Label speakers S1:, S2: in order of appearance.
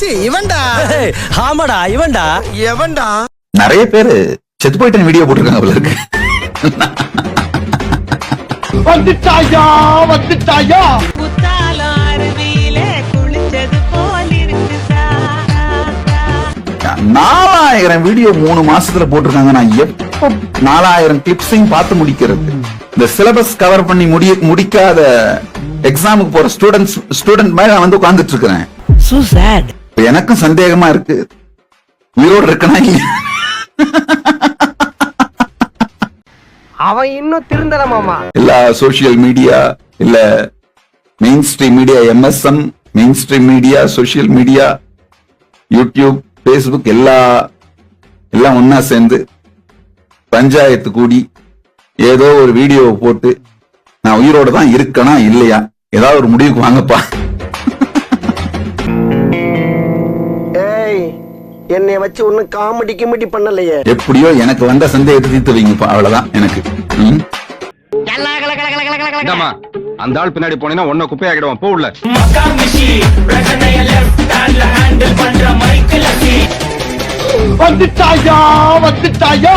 S1: மச்சி இவன்டா.
S2: ஏய், ஆமாடா இவன்டா.
S1: எவன்டா?
S3: நிறைய பேரு செத்து போயிட்டு வீடியோ போட்டிருக்காங்க இருக்கு. நாலாயிரம் வீடியோ மூணு மாசத்துல போட்டிருக்காங்க. நான் எப்போ நாலாயிரம் கிளிப்ஸையும் பார்த்து முடிக்கிறது. இந்த சிலபஸ் கவர் பண்ணி முடி முடிக்காத எக்ஸாமுக்கு போற ஸ்டூடெண்ட்ஸ் ஸ்டூடெண்ட் மாதிரி நான் வந்து உட்கார்ந்துட்டு இருக்கிறேன்.
S2: சோ சேட்
S3: இப்ப எனக்கும் சந்தேகமா இருக்கு. உயிரோடு இருக்கனா இல்லையா?
S4: அவன் இன்னும் திருந்தல மாமா.
S3: எல்லா சோசியல் மீடியா இல்ல mainstream media MSM mainstream media social media YouTube Facebook எல்லா எல்லாம் ஒன்னா சேர்ந்து பஞ்சாயத்து கூடி ஏதோ ஒரு வீடியோவை போட்டு நான் உயிரோட தான் இருக்கனா இல்லையா? ஏதாவது ஒரு முடிவுக்கு வாங்கப்பா.
S4: என்னைய வச்சு ஒன்னும் காமெடி கிமெடி பண்ணலையே.
S3: எப்படியோ எனக்கு வந்த சந்தேகத்தை தீர்த்து வைங்கப்பா அவ்வளவுதான் எனக்கு.
S5: அந்த ஆள் பின்னாடி போனீங்கன்னா ஒன்ன குப்பையாக்கிடுவான் போ உள்ள.
S6: வந்துட்டாயா வந்துட்டாயா?